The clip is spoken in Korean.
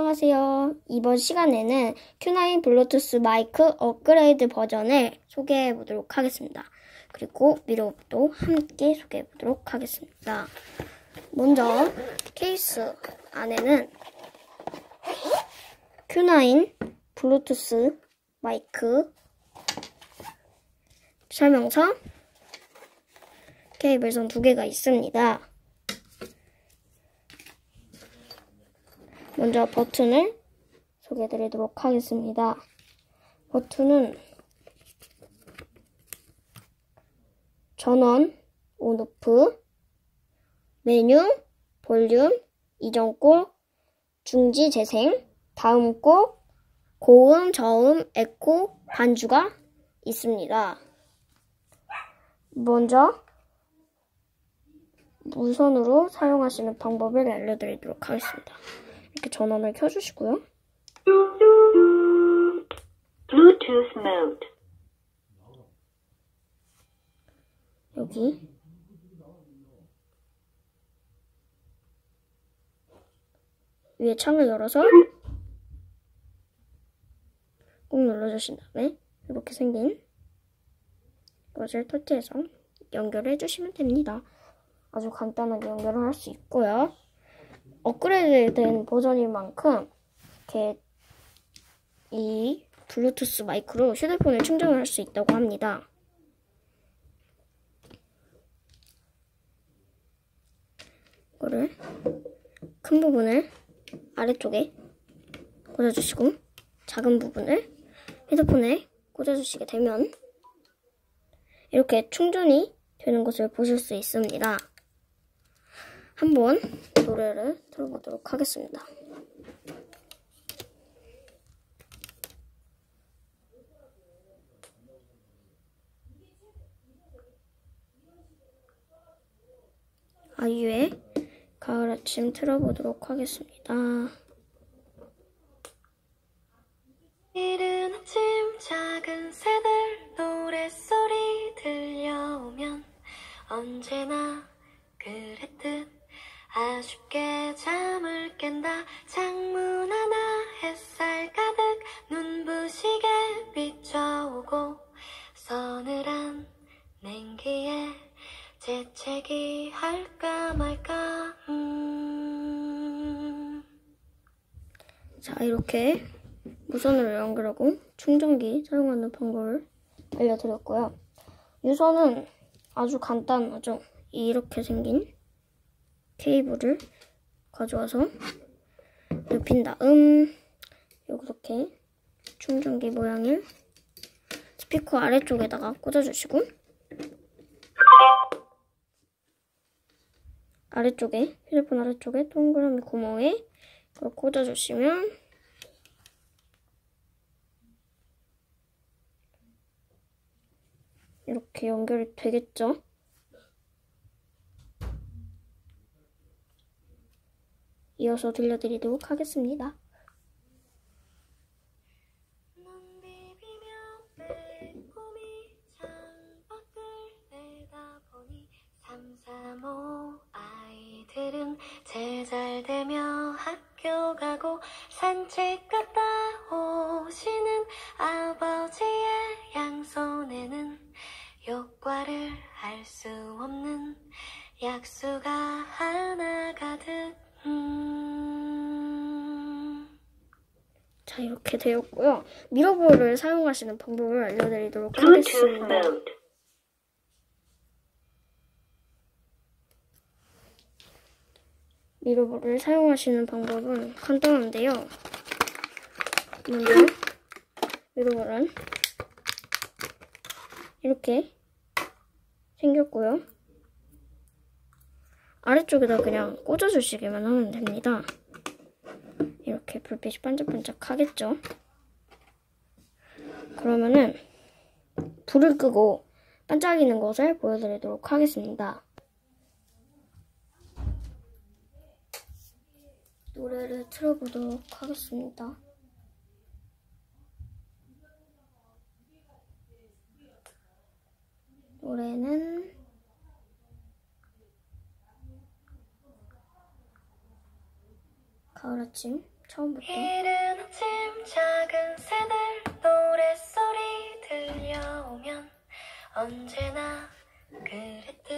안녕하세요. 이번 시간에는 Q9 블루투스 마이크 업그레이드 버전을 소개해 보도록 하겠습니다. 그리고 미로도 함께 소개해 보도록 하겠습니다. 먼저 케이스 안에는 Q9 블루투스 마이크 설명서 케이블선 두 개가 있습니다. 먼저 버튼을 소개해 드리도록 하겠습니다. 버튼은 전원, 온오프, 메뉴, 볼륨, 이전곡, 중지 재생, 다음 곡, 고음, 저음, 에코, 반주가 있습니다. 먼저 무선으로 사용하시는 방법을 알려드리도록 하겠습니다. 이렇게 전원을 켜주시고요. Bluetooth mode. 여기 위에 창을 열어서 꾹 눌러주신 다음에 이렇게 생긴 것을 터치해서 연결해 주시면 됩니다. 아주 간단하게 연결을 할 수 있고요. 업그레이드된 버전인 만큼 이렇게 이 블루투스 마이크로 휴대폰을 충전을 할 수 있다고 합니다. 이거를 큰 부분을 아래쪽에 꽂아주시고 작은 부분을 휴대폰에 꽂아주시게 되면 이렇게 충전이 되는 것을 보실 수 있습니다. 한번 노래를 들어보도록 하겠습니다. 아이유의 가을 아침 틀어보도록 하겠습니다. 말까 음 자, 이렇게 무선으로 연결하고 충전기 사용하는 방법을 알려드렸고요. 유선은 아주 간단하죠. 이렇게 생긴 케이블을 가져와서 눕힌 다음 이렇게 충전기 모양을 스피커 아래쪽에다가 꽂아주시고 아래쪽에 휴대폰 아래쪽에 동그라미 구멍에 이걸 꽂아주시면 이렇게 연결이 되겠죠? 이어서 들려드리도록 하겠습니다. 효과를 할수 없는 약수가 하나 가득 음. 자, 이렇게 되었고요. 미러볼을 사용하시는 방법을 알려드리도록 하겠습니다. 미러볼을 사용하시는 방법은 간단한데요. 먼저 미러볼은 이렇게 생겼고요. 아래쪽에다 그냥 꽂아주시기만 하면 됩니다. 이렇게 불빛이 반짝반짝 하겠죠? 그러면은 불을 끄고 반짝이는 것을 보여드리도록 하겠습니다. 노래를 틀어보도록 하겠습니다. 노래는 가을 아침 처음부터. 이른 아침 작은 새들 노랫소리 들려오면 언제나 그랬듯